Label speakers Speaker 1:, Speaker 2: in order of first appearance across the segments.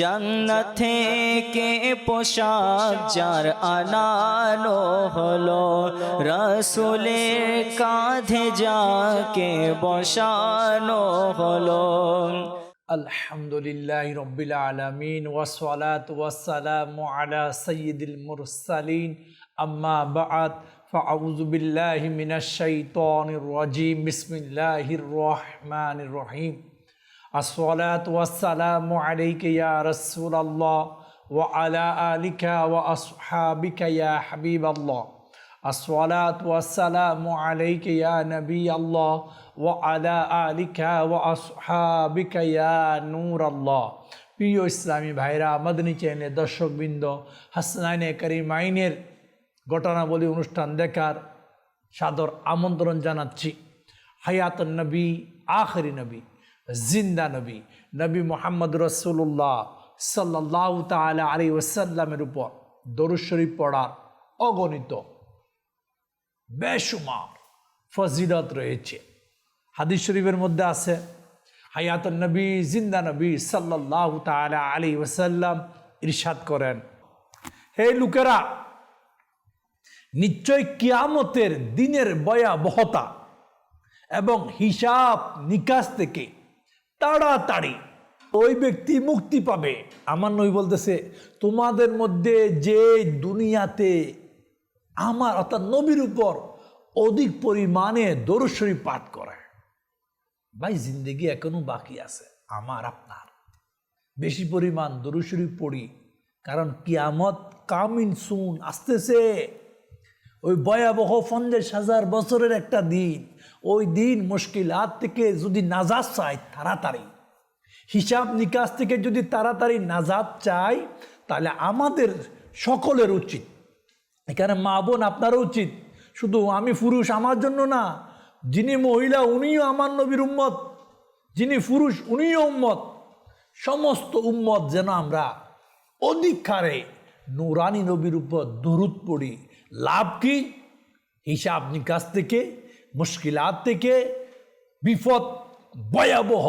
Speaker 1: জান্নাত থেকে পোশাক যার আনানো হলো রসুলের কাঁধে যাকে বসানো হলো
Speaker 2: الحمد لله رب العالمين والصلاة والسلام على سيد المرسلين أما بعد فأعوذ بالله من الشيطان الرجيم بسم الله الرحمن الرحيم প্রিয় ইসলামী ভাইরা মদনী চ্যানেলের দর্শকবৃন্দ, হাসনাইনে করিমাইনের ঘটনাবলী অনুষ্ঠান দেখার সাদর আমন্ত্রণ জানাচ্ছি। হায়াত নবী, আখরি নবী। জিন্দা নবী নবী মোহাম্মদ রসুল্লাহ সাল্লাহ তালা আলী ওসাল্লামের উপর দরুদ শরীফ পড়ার অগণিত বেশুমার ফজিলত রয়েছে। হাদিস শরীফের মধ্যে আছে হায়াত নবী, জিন্দা নবী সাল্লাহ তালা আলী ওসাল্লাম ইরশাদ করেন। হে লোকেরা, নিশ্চয় কিয়ামতের দিনের ভয়াবহতা এবং হিসাব নিকাশ থেকে তাড়াতাড়ি। ওই ব্যক্তি মুক্তি পাবে। আমার নই বলতেছে, তোমাদের মধ্যে যে দুনিয়াতে আমার অর্থাৎ নবীর উপর অধিক পরিমাণে দরশ্বরী পাঠ করে, ভাই জিন্দগি এখনও বাকি আছে, আমার, আপনার। বেশি পরিমাণ দরুশরী পড়ি, কারণ কিয়ামত কামিন সুন আসতেছে। ওই ভয়াবহ পঞ্চাশ হাজার বছরের একটা দিন ওই দিন মুশকিল হাত থেকে যদি নাজাদ চায়, তাড়াতাড়ি। হিসাব নিকাশ থেকে যদি তাড়াতাড়ি নাজাদ চাই তাহলে আমাদের সকলের উচিত। এখানে মা বোন আপনারও উচিত। শুধু আমি পুরুষ, আমার জন্য না, যিনি মহিলা, উনিও আমার নবীর উম্মত। যিনি পুরুষ, উনিও উম্মত। সমস্ত উম্মত যেন আমরা অধিক হারে নুরানি নবীর উপর দরুদ পড়ি। লাভ কি? হিসাব নিকাশ থেকে মুশকিলাত থেকে, বিপদ ভয়াবহ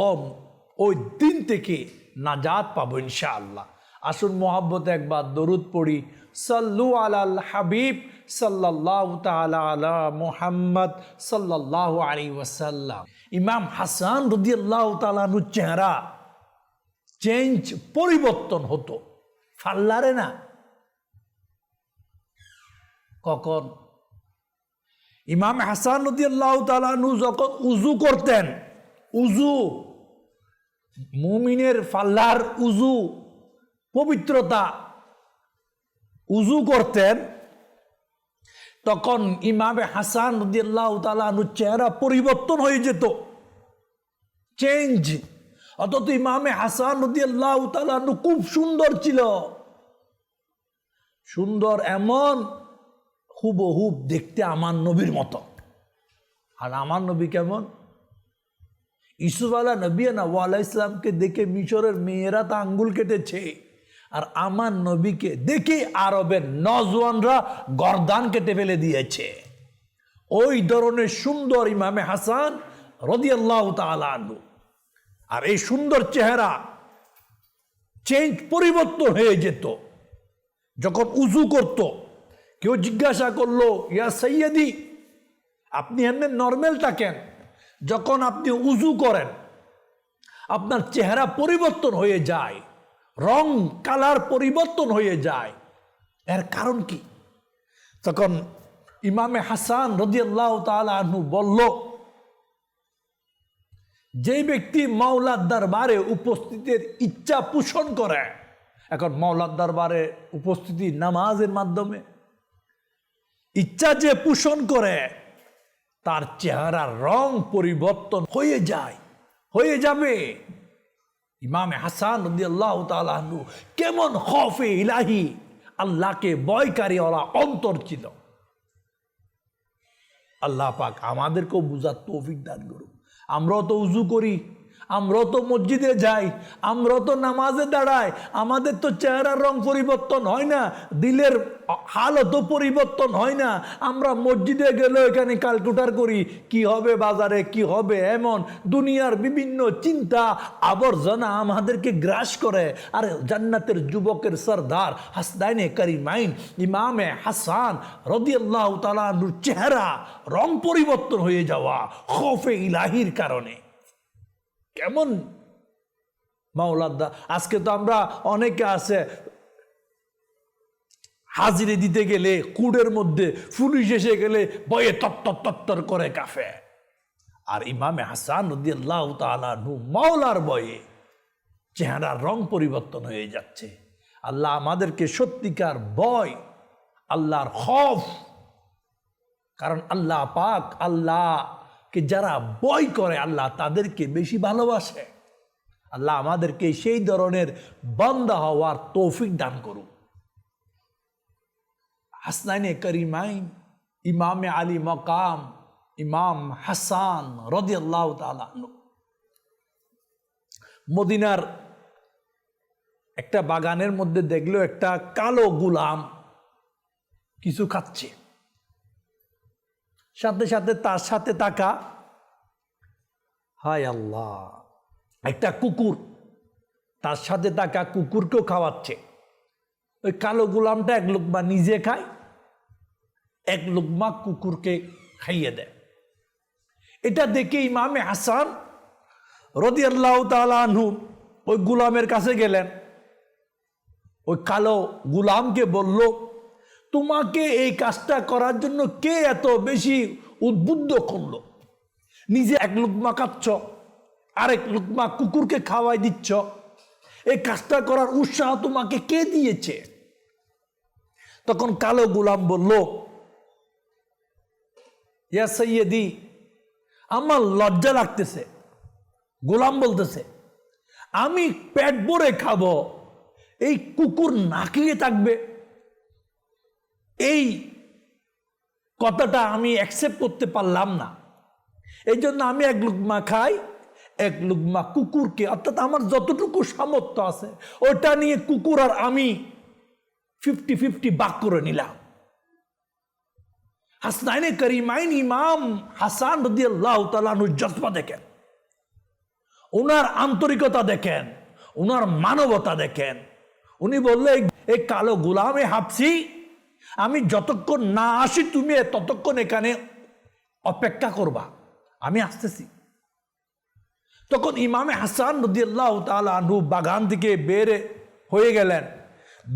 Speaker 2: ওই দিন থেকে নাজাত পাবো ইনশাআল্লাহ। আসুন মোহাব্বত একবার দরুদ পড়ি। সাল্লু আলাল হাবিব সাল্লাহ তালা মোহাম্মদ সাল্লাহ আলী ওয়াসাল্লাম। ইমাম হাসান রদিয়াল্লাহ তালানুর চেহারা চেঞ্জ পরিবর্তন হতো। ফাল্লারে না। কখন? ইমাম হাসান নদী আল্লাহ তালু যখন উজু করতেন উজু মুমিনের ফাল্লার উজু পবিত্রতা উজু করতেন, তখন ইমামে হাসান নদী আল্লাহ তালুর চেহারা পরিবর্তন হয়ে যেত চেঞ্জ অথচ ইমামে হাসান নদী আল্লাহ তালু খুব সুন্দর ছিল, সুন্দর এমন হুবহুব দেখতে আমার নবীর মতো। আর আমার নবী কেমন? ইসুফ আলা নবী না ওয়ালা ইসলামকে দেখে মিশরের মেয়েরা তা আঙ্গুল কেটেছে। আর আমার নবীকে দেখে আরবের নজওয়ানরা গরদান কেটে ফেলে দিয়েছে। ওই ধরনের সুন্দর ইমামে হাসান রদিয়াল্লাহ তালু আর এই সুন্দর চেহারা চেঞ্জ পরিবর্তন হয়ে যেত। যখন উজু করত কেউ জিজ্ঞাসা করল, ইয়া সৈয়দি আপনি এমনি নর্মেল থাকেন যখন আপনি উজু করেন, আপনার চেহারা পরিবর্তন হয়ে যায়, রং, কালার পরিবর্তন হয়ে যায়। এর কারণ কি? তখন ইমামে হাসান রদিয়াল্লাহ তালু বলল, যে ব্যক্তি মাওলার দরবারে উপস্থিতির ইচ্ছা পোষণ করে, এখন মাওলার দরবারে উপস্থিতি নামাজের মাধ্যমে ইচ্ছা যে পোষণ করে, তার চেহারার রং পরিবর্তন হয়ে যায়, হয়ে যাবে। ইমামে হাসান আল্লাহ তালু কেমন খফে ইলাহি, আল্লাহকে বয়কারী ওরা অন্তর ছিল আল্লাহ পাক আমাদেরকেও বুঝার তৌফিক দান করুক। আমরাও তো উজু করি। আমরাও তো মসজিদে যাই, আমরাও তো নামাজে দাঁড়াই, আমাদের তো চেহারার রং পরিবর্তন হয় না, দিলের হালতও পরিবর্তন হয় না। আমরা মসজিদে গেলে এখানে ক্যালকুলেটার করি, কি হবে বাজারে, কি হবে এমন, দুনিয়ার বিভিন্ন চিন্তা, আবর্জনা আমাদেরকে গ্রাস করে। আর জান্নাতের যুবকের সর্দার হাসদাইনে করিমাইন, ইমামে হাসান রদিয়াল্লাহ তালানুর চেহারা রং পরিবর্তন হয়ে যাওয়া, খফে ইলাহির কারণে। কেমন? মাওলাদা আজকে তো আমরা অনেকে আছে, হাজিরে দিতে গেলে কুড়ের মধ্যে, পুলিশ এসে গেলে, বয়ে তত্তর তত্তর করে কাফে। আর ইমামে হাসান রদিয়াল্লাহ তালু মাওলার বয়ে, চেহারার রং পরিবর্তন হয়ে যাচ্ছে। আল্লাহ আমাদেরকে সত্যিকার বয়, আল্লাহর খফ। কারণ আল্লাহ পাক আল্লাহকে যারা বয় করে আল্লাহ তাদেরকে বেশি ভালোবাসে। আল্লাহ আমাদেরকে সেই ধরনের বান্দা হওয়ার তৌফিক দান করুন হাসনাইনে করিমাইন, ইমামে আলী মকাম, ইমাম হাসান রদি আল্লাহ মদিনার একটা বাগানের মধ্যে দেখল একটা কালো গুলাম কিছু খাচ্ছে। সাথে সাথে তার সাথে তাকা হায় আল্লাহ, একটা কুকুর, তার সাথে তাকা কুকুরকেও খাওয়াচ্ছে। ওই কালো গোলামটা এক লোকমা নিজে খায়, এক লোকমা কুকুরকে খাইয়ে দেয়। এটা দেখে ইমামে হাসান রদি আল্লাহ তালু ওই গুলামের কাছে গেলেন। ওই কালো গুলামকে বলল তোমাকে এই কাজটা করার জন্য কে এত বেশি উদ্বুদ্ধ করল? নিজে এক লুকমা খাচ্ছ, আরেক লুকমা কুকুরকে খাওয়াই দিচ্ছ। এই কাজটা করার উৎসাহ তোমাকে কে দিয়েছে? তখন কালো গুলাম বলল, ইয়া সৈয়দি আমার লজ্জা লাগতেছে। গোলাম বলতেছে, আমি পেট ভরে খাব, এই কুকুর না খেয়ে থাকবে। এই কথাটা আমি অ্যাকসেপ্ট করতে পারলাম না। এই জন্য আমি এক লুকমা খাই, এক লুকমা কুকুরকে। অর্থাৎ আমার যতটুকু সামর্থ্য আছে, ওটা নিয়ে কুকুর আর আমি ফিফটি ফিফটি বাক করে নিলাম। হাসনাইনে করিমাইন ইমাম হাসান রদি আল্লাহ জজবা দেখেন। ওনার আন্তরিকতা দেখেন ওনার মানবতা দেখেন। উনি বললে এই কালো গোলামে হাফছি আমি যতক্ষণ না আসি, তুমি ততক্ষণ এখানে অপেক্ষা করবা। আমি আসতেছি। তখন ইমামে হাসান রদিয়াল্লাহ তালু বাগান থেকে বের হয়ে গেলেন।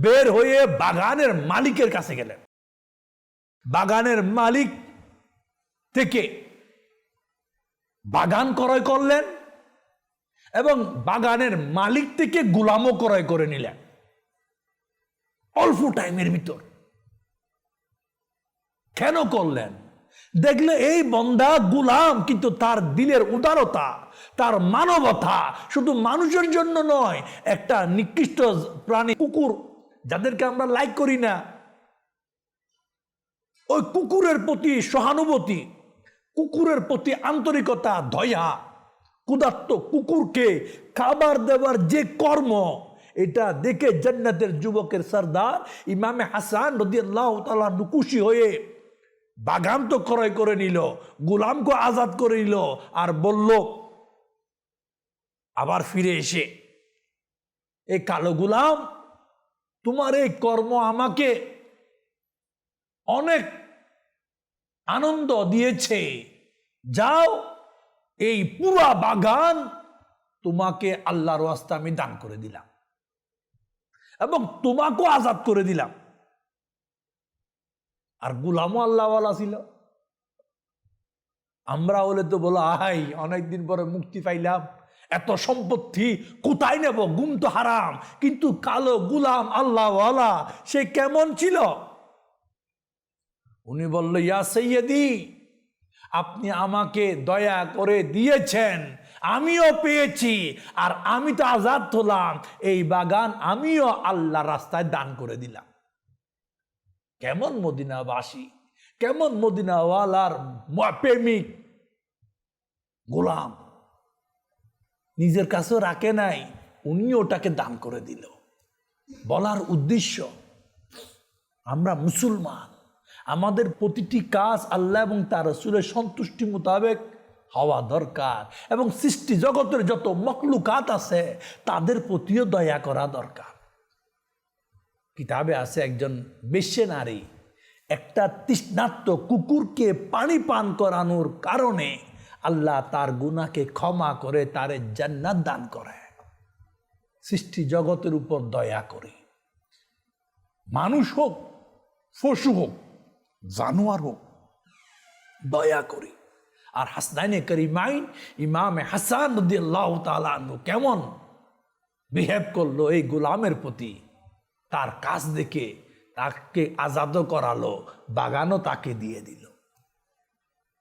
Speaker 2: বের হয়ে বাগানের মালিকের কাছে গেলেন। বাগানের মালিক থেকে বাগান ক্রয় করলেন এবং বাগানের মালিক থেকে গুলামও ক্রয় করে নিলেন। অল্প টাইমের ভিতর। কেন করলেন? দেখলে এই বন্দা গুলাম কিন্তু তার দিলের উদারতা, তার মানবতা শুধু মানুষের জন্য নয়, একটা নিকৃষ্ট প্রাণী কুকুর, যাদেরকে আমরা লাইক করি না। ওই কুকুরের প্রতি সহানুভূতি, কুকুরের প্রতি আন্তরিকতা, দয়া, ক্ষুধার্ত কুকুরকে খাবার দেওয়ার যে কর্ম, এটা দেখে জান্নাতের যুবকের সর্দার ইমামে হাসান রদি আল্লাহ তালা খুশি হয়ে বাগান তো ক্রয় করে নিল, গুলামকে আজাদ করে নিল আর বলল, আবার ফিরে এসে এই কালো গুলাম, তোমার এই কর্ম আমাকে অনেক আনন্দ দিয়েছে। যাও, এই পুরা বাগান তোমাকে আল্লাহর রাস্তা আমি দান করে দিলাম এবং তোমাকেও আজাদ করে দিলাম। আর গুলামও আল্লাহওয়ালা ছিল। আমরা হলে তো বলো, আহাই, অনেকদিন পরে মুক্তি পাইলাম। এত সম্পত্তি কোথায় নেব? গুম তো হারাম। কিন্তু কালো গুলাম আল্লাহওয়ালা, সে কেমন ছিল? উনি বলল, ইয়া সৈয়দি, আপনি আমাকে দয়া করে দিয়েছেন। আমিও পেয়েছি। আর আমি তো আজাদ হলাম। এই বাগান আমিও আল্লাহ রাস্তায় দান করে দিলাম। কেমন মদিনাবাসী? কেমন মদিনাওয়ালার প্রেমিক? গোলাম। নিজের কাছেও রাখে নাই উনি ওটাকে দান করে দিল। বলার উদ্দেশ্য, আমরা মুসলমান। আমাদের প্রতিটি কাজ আল্লাহ এবং তার রসুলের সন্তুষ্টি মোতাবেক হওয়া দরকার এবং সৃষ্টি জগতের যত মকলুকাত আছে, তাদের প্রতিও দয়া করা দরকার। কিতাবে আছে একজন বেশ্যে নারী একটা তৃষ্ণার্ত কুকুরকে পানি পান করানোর কারণে আল্লাহ তার গুনাকে ক্ষমা করে তারে জান্নাত দান করে। সৃষ্টি জগতের উপর দয়া করে। মানুষ হোক, পশু হোক, জানোয়ার হোক, দয়া করি। আর হাসনাইনে করি করিমাইন ইমামে হাসান কেমন বিহেভ করল এই গোলামের প্রতি? তার কাজ দেখে তাকে আজাদ করালো, বাগানও তাকে দিয়ে দিল।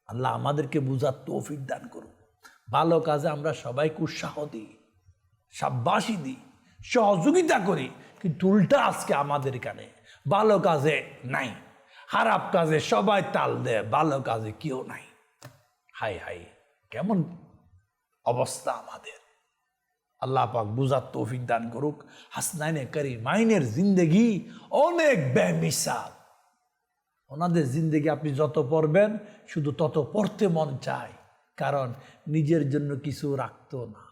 Speaker 2: আল্লাহ আমাদেরকে বুঝার তৌফিক দান করুন। ভালো কাজে আমরা সবাইকে উৎসাহ দিই, সাব্বাসী দিই, সহযোগিতা করি, কিন্তু উল্টা আজকে আমাদের এখানে ভালো কাজে নাই, খারাপ কাজে সবাই তাল দেয়, ভালো কাজে কেউ নাই। হাই হাই কেমন অবস্থা আমাদের। আল্লাহ পাক বুঝার তৌফিক দান করুক। হাসনাইনে করি মাইনের জিন্দেগি অনেক বেমিসাল। ওনাদের জিন্দেগি আপনি যত পড়বেন, শুধু তত পড়তে মন চায়। কারণ নিজের জন্য কিছু রাখতো না,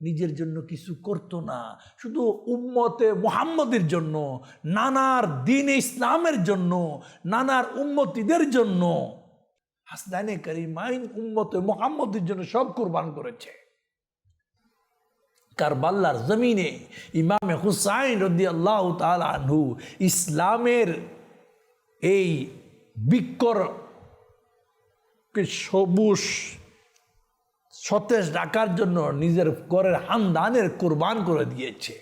Speaker 2: নিজের জন্য কিছু করতো না। শুধু উম্মতে মোহাম্মদের জন্য, নানার দিন ইসলামের জন্য, নানার উম্মতিদের জন্য। হাসনাইনে করিমাইন উম্মতে মোহাম্মদের জন্য সব কোরবান করেছে। কারবাল্লার জমিনে ইমামে হুসাইন রদি আল্লাহ আনহু ইসলামের এই বিক্ষর সবুজ সতেজ ডাকার জন্য নিজের ঘরের হানদানের কোরবান করে দিয়েছে।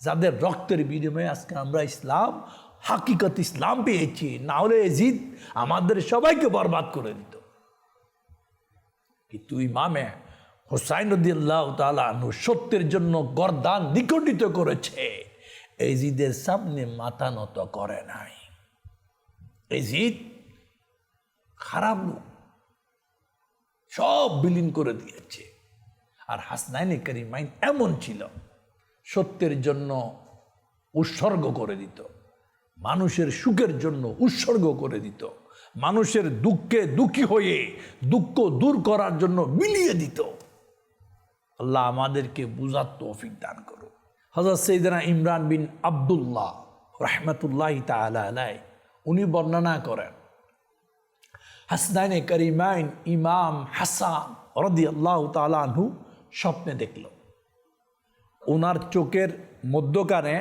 Speaker 2: যাদের রক্তের বিনিময়ে আজকে আমরা ইসলাম, হাকিকত ইসলাম পেয়েছি, না হলে এজিদ আমাদের সবাইকে বরবাদ করে দিত। কিন্তু ইমামে হোসাইন রদিয়াল্লাহ তালু সত্যের জন্য গরদান নিকটিত করেছে। এজিদের সামনে মাথা নত করে নাই। এজিদ খারাপ লোক। সব বিলীন করে দিয়েছে। আর হাসনাইনে করিমাইন এমন ছিল, সত্যের জন্য উৎসর্গ করে দিত, মানুষের সুখের জন্য উৎসর্গ করে দিত, মানুষের দুঃখে দুঃখী হয়ে দুঃখ দূর করার জন্য মিলিয়ে দিত। আল্লাহ আমাদেরকে বুঝার তৌফিক দান করো হজরত সৈদানা ইমরান বিন আবদুল্লাহ রহমতুল্লাহ তালাই উনি বর্ণনা করেন, হাসনাইনে করিমাইন ইমাম হাসান রদি আল্লাহ তালু স্বপ্নে দেখল। ওনার চোখের মধ্যকানে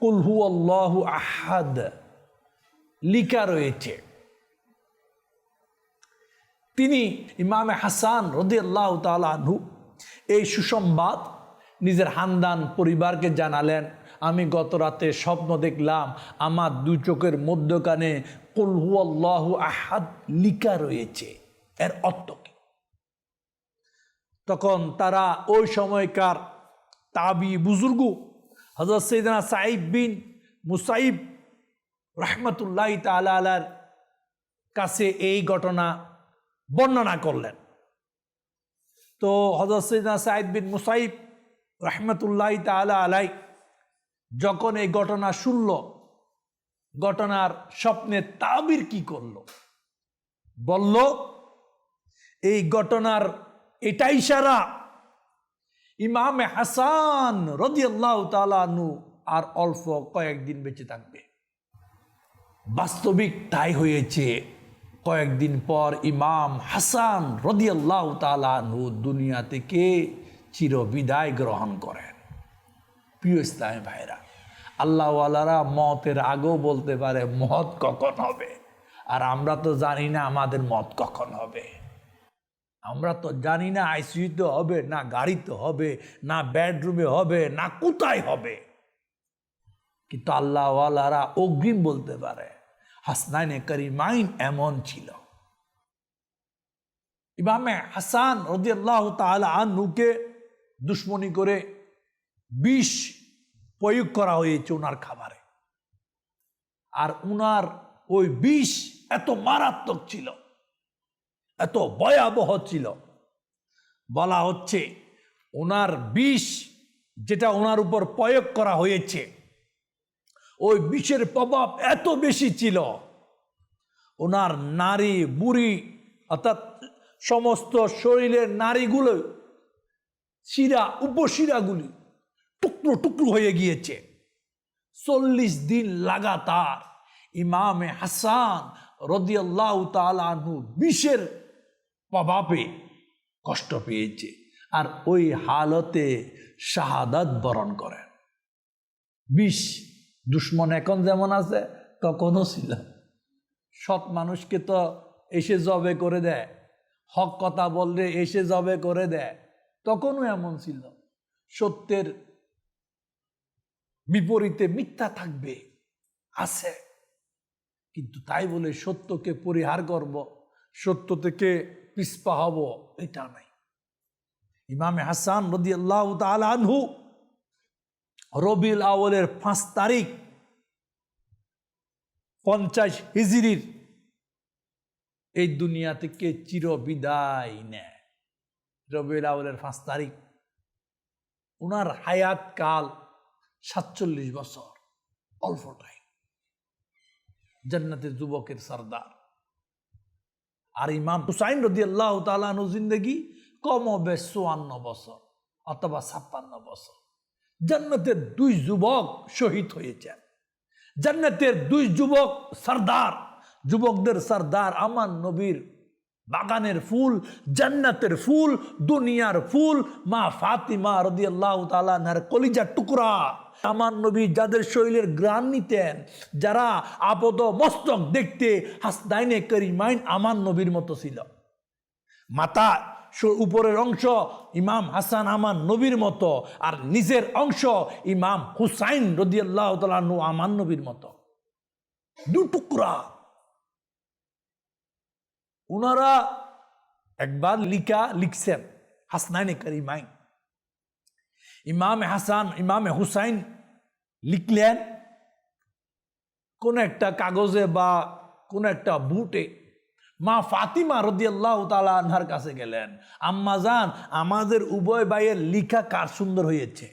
Speaker 2: কুলহু আল্লাহ আহাদ লিখা রয়েছে। তিনি ইমামে হাসান রদি আল্লাহ তালু এই সুসংবাদ নিজের হানদান পরিবারকে জানালেন, আমি গত রাতে স্বপ্ন দেখলাম, আমার দু চোখের মধ্যখানে কলহু আল্লাহ আহাদ লিকা রয়েছে। এর অর্থ কি? তখন তারা ওই সময়কার তাবি বুজুর্গ হজরত সৈদানা সাইব বিন মুসাইব রহমতুল্লাহ তালার কাছে এই ঘটনা বর্ণনা করলেন। তো হজরত সৈদনা সাইদ বিন মুসাইব রহমতুল্লাহ তালা আলাই যখন এই ঘটনা শুনল, ঘটনার স্বপ্নে তাবির কি করল? বলল, এই ঘটনার এটা ইশারা ইমামে হাসান রদিয়াল্লাহ তালানু আর অল্প কয়েকদিন বেঁচে থাকবে। বাস্তবিক তাই হয়েছে। কয়েকদিন পর ইমাম হাসান রদিয়াল্লাহ তালানহু দুনিয়া থেকে চিরবিদায় গ্রহণ করেন। প্রিয় ইসলামী ভাইরা, আল্লাহওয়ালারা মতের আগেও বলতে পারে মত কখন হবে? আর আমরা তো জানি না আমাদের মত কখন হবে। আমরা তো জানি না আইসিউতে হবে, না গাড়িতে হবে, না বেডরুমে হবে, না কোথায় হবে। কিন্তু আল্লাহওয়ালারা অগ্রিম বলতে পারে হাসনাইনে করিমাইন এমন ছিল। ইমামে হাসান রদিয়াল্লাহ তাহলে আনুকে দুশ্মনী করে বিষ প্রয়োগ করা হয়েছে ওনার খাবারে। আর উনার ওই বিষ এত মারাত্মক ছিল, এত ভয়াবহ ছিল। বলা হচ্ছে ওনার বিষ যেটা ওনার উপর প্রয়োগ করা হয়েছে ওই বিষের প্রভাব এত বেশি ছিল। ওনার নারী, বুড়ি, অর্থাৎ সমস্ত শরীরের নারীগুলো, শিরা, উপশিরাগুলি টুকরো টুকরো হয়ে গিয়েছে। চল্লিশ দিন লাগাতার ইমামে হাসান রদিয়াল্লাহ তালু বিষের প্রভাবে কষ্ট পেয়েছে আর ওই হালতে শাহাদাত বরণ করেন। বিষ দুশ্মন এখন যেমন আছে, তখনও ছিল। সৎ মানুষকে তো এসে জবে করে দেয়। হক কথা বললে এসে জবে করে দেয়। তখনও এমন ছিল। সত্যের বিপরীতে মিথ্যা থাকবে, আছে। কিন্তু তাই বলে সত্যকে পরিহার করব, সত্য থেকে পিসপা হব, এটা নাই। ইমামে হাসান রদি আল্লাহ আনহু রবিউল আওয়ালের পাঁচ তারিখ পঞ্চাশ হিজড়ির, এই দুনিয়া থেকে চির বিদায় নেয়? রবিউল আউলের পাঁচ তারিখ। উনার হায়াত কাল সাতচল্লিশ বছর, অল্প টাইম জান্নাতের যুবকের সর্দার। আর ইমাম হুসাইন রদি আল্লাহ তালু জিন্দগি কম হবে চুয়ান্ন বছর, অথবা ছাপ্পান্ন বছর। জান্নাতের দুই যুবক শহীদ হয়েছেন জান্নাতের দুই যুবক সর্দার। যুবকদের সর্দার আমার নবীর বাগানের ফুল, জান্নাতের ফুল, দুনিয়ার ফুল, মা ফাতিমা রদি আল্লাহ তালার কলিজার টুকরা। আমার নবী যাদের শরীরের গ্রাণ নিতেন, যারা আপদ মস্তক দেখতে হাসদাইনে করিমাইন আমার নবীর মতো ছিল। স- উপরের অংশ ইমাম হাসান আমান নবীর মতো, আর নিজের অংশ ইমাম হুসাইন রদিয়াল্লাহ তালু আমার নবীর মতো। দু টুকরা। উনারা একবার লিখা লিখছেন, হাসনাইনে করিমাইন। ইমামে হাসান, ইমামে হুসাইন লিখলেন, কোন একটা কাগজে বা কোন একটা বুটে মা ফাতিমা রদিয়াল্লাহ তালা আনহার কাছে গেলেন। আম্মা যান আমাদের উভয় ভাইয়ের লিখা কার সুন্দর হয়েছে?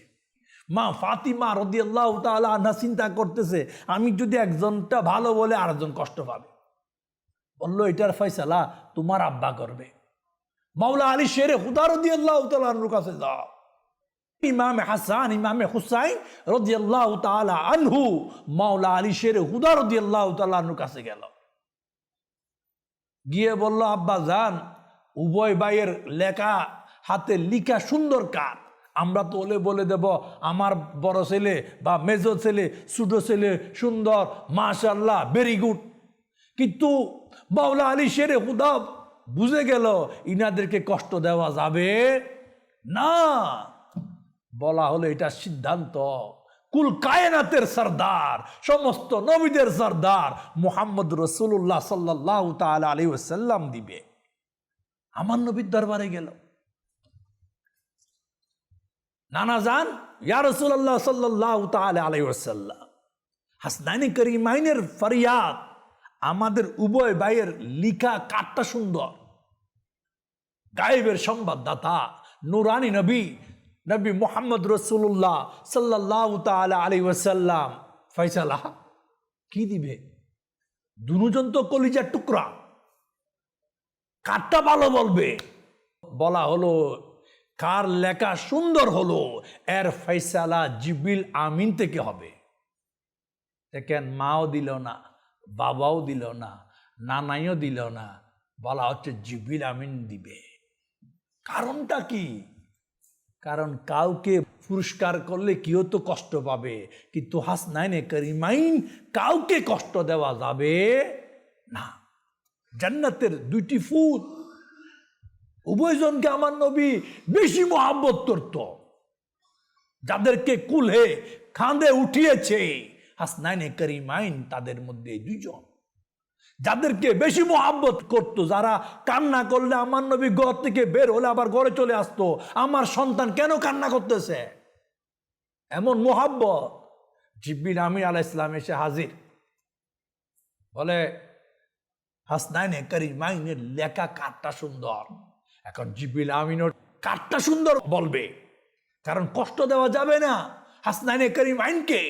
Speaker 2: মা ফাতিমা রদিয়াল্লাহ তালা আনহা চিন্তা করতেছে, আমি যদি একজনটা ভালো বলে আরেকজন কষ্ট পাবে। বলল, এটার ফয়সালা তোমার আব্বা করবে। মাওলা আলী শেরে হুদা রদিয়াল্লাহ তালার কাছে যাও। ইমামে হাসান, ইমামে হুসাইন রদিয়াল্লাহ তালা আনহু মাওলা আলী শেরে হুদা রদিয়াল্লাহ তালার কাছে গেল। গিয়ে বলল, আব্বা, যান। উভয় ভাইয়ের লেখা হাতে লিখা সুন্দর কার আমরা তো ওলে বলে দেব, আমার বড় ছেলে বা মেজো ছেলে, ছোট ছেলে, সুন্দর মাশাল্লাহ ভেরি গুড কিন্তু বাউলা আলী শেরে হুদা বুঝে গেল, ইনাদেরকে কষ্ট দেওয়া যাবে না। বলা হলো এটা সিদ্ধান্ত। কুল কায়নাতের সর্দার, সমস্ত নবীদের সর্দার মোহাম্মদ রসুল্লাহ সাল্লাহ তালা আলী ওসাল্লাম দিবে। আমার নবীর দরবারে গেল। নানা যান ইয়া রসুল্লাহ সাল্লাহ তালা আলী ওসাল্লাম হাসনাইনি করিমাইনের ফরিয়াদ, আমাদের উভয় ভাইয়ের লিখা কাঠটা সুন্দর। গায়েবের সংবাদদাতা, নুরানি নবী নবী মোহাম্মদ রসুল্লাহ সাল্লাহ তালা আলী ওসাল্লাম ফয়সালা কি দিবে? দুজন তো কলিজার টুকরা। কারটা ভালো বলবে? বলা হলো, কার লেখা সুন্দর হলো, এর ফয়সালা জিবিল আমিন থেকে হবে। দেখেন, মাও দিল না, বাবাও দিল না, নানাইও দিল না, বলা হচ্ছে জিবিল আমিন দিবে। কারণটা কি? কারণ কাউকে পুরস্কার করলে কেউ তো কষ্ট পাবে। কিন্তু হাসনাইনে করিমাইন কাউকে কষ্ট দেওয়া যাবে না। জান্নাতের দুইটি ফুল। উভয়জনকে আমার নবী বেশি মহাব্বত করত। যাদেরকে কুলে খাঁদে উঠিয়েছে হাসনাইনে করিমাইন তাদের মধ্যে দুইজন। যাদেরকে বেশি মোহাব্বত করতো, যারা কান্না করলে আমার নবী ঘর থেকে বের হলে আবার ঘরে চলে আসতো, আমার সন্তান কেন কান্না করতেছে? এমন মোহাব্বত। জিব্বিন আমির আলাহ ইসলাম এসে হাজির। বলে, হাসনাইনে করিমাইনের লেখা কাঠটা সুন্দর। এখন জিবিল আমিনোর কাঠটা সুন্দর বলবে, কারণ কষ্ট দেওয়া যাবে না হাসনাইনে করিম আইনকে।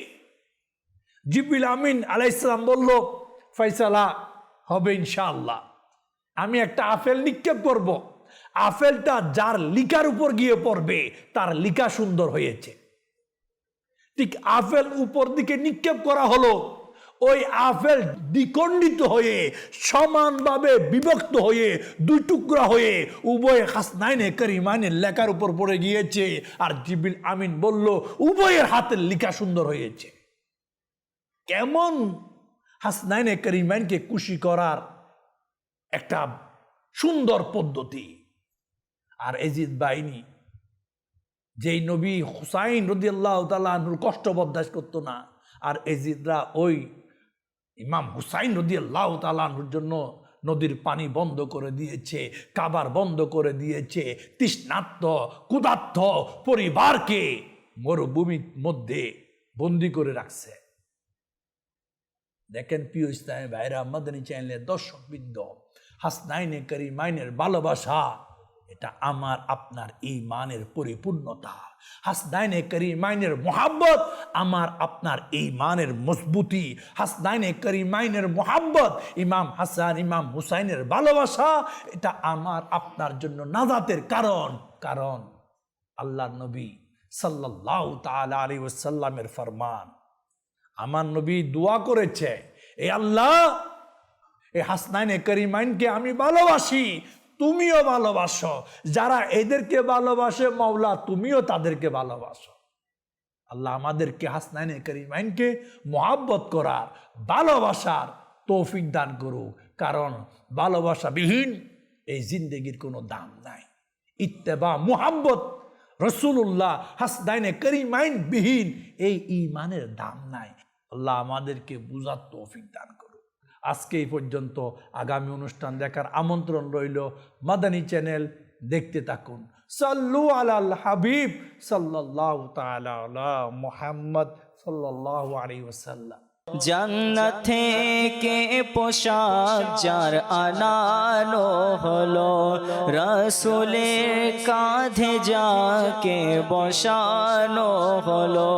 Speaker 2: জিবিল আমিন আলাইসালাম বলল, ফয়সালা হবে ইনশাআল্লাহ। আমি একটা আপেল নিক্ষেপ করব। আপেলটা যার লিকার উপর গিয়ে পড়বে, তার লিকা সুন্দর হয়েছে। ঠিক আপেল উপর দিকে নিক্ষেপ করা হলো, ওই আপেল দ্বিখণ্ডিত হয়ে, সমানভাবে বিভক্ত হয়ে, দুই টুকরা হয়ে, উভয় হাসনাইনে করিমাইনের লেখার উপর পড়ে গিয়েছে। আর জিবিল আমিন বলল, উভয়ের হাতের লিখা সুন্দর হয়েছে। কেমন হাসনাইনে করিমাইনকে খুশি করার একটা সুন্দর পদ্ধতি। আর এজিদ বাহিনী, যেই নবী হুসাইন রদিয়াল্লাহ তালুর কষ্ট বরদাস্ত করতো না, আর এজিদরা ওই ইমাম হুসাইন রদিয়াল্লাহ তালুর জন্য নদীর পানি বন্ধ করে দিয়েছে, কাবার বন্ধ করে দিয়েছে তৃষ্ণার্ত ক্ষুধার্থ পরিবারকে মরুভূমির মধ্যে বন্দি করে রাখছে। দেখেন প্রিয় ইসলামী ভাইরা মাদানী চ্যানেলের দর্শক বৃন্দ, হাসনাইনে করিমাইনের ভালোবাসা, এটা আমার, আপনার ইমানের পরিপূর্ণতা। হাসনাইনে করিমাইনের মোহাব্বত আমার, আপনার ইমানের মজবুতি। হাসনাইনে করিমাইনের মোহাব্বত ইমাম হাসান, ইমাম হুসাইনের ভালোবাসা, এটা আমার, আপনার জন্য নাজাতের কারণ। কারণ আল্লাহ নবী সাল্লাহ তালা আলী ওসাল্লামের ফরমান। আমার নবী দোয়া করেছে, এ আল্লাহ, এ হাসনাইনে করিমাইনকে আমি ভালোবাসি, তুমিও ভালোবাসো। যারা এদেরকে ভালোবাসে, মাওলা, তুমিও তাদেরকে ভালোবাসো। আল্লাহ আমাদেরকে হাসনাইনে করিমাইনকে মোহাব্বত করার, ভালোবাসার তৌফিক দান করুক। কারণ ভালোবাসাবিহীন এই জিন্দগির কোনো দাম নাই। ইত্তেবা, মোহাব্বত রসুল্লাহ হাসনাইনে করিমাইন বিহীন এই ইমানের দাম নাই। আল্লাহ আমাদেরকে বুঝার তৌফিক দান করুক। আজকে এই পর্যন্ত আগামী অনুষ্ঠান দেখার আমন্ত্রণ রইল মাদানী চ্যানেল দেখতে থাকুন। সাল্লু আলাল হাবিব আলা মুহাম্মদ সাল্লাল্লাহু আলাইহি ওয়াসাল্লাম।
Speaker 1: জান্নাত থেকে পোশাক যার আনানো হলো রসুলের কাঁধে যাকে বসানো হলো।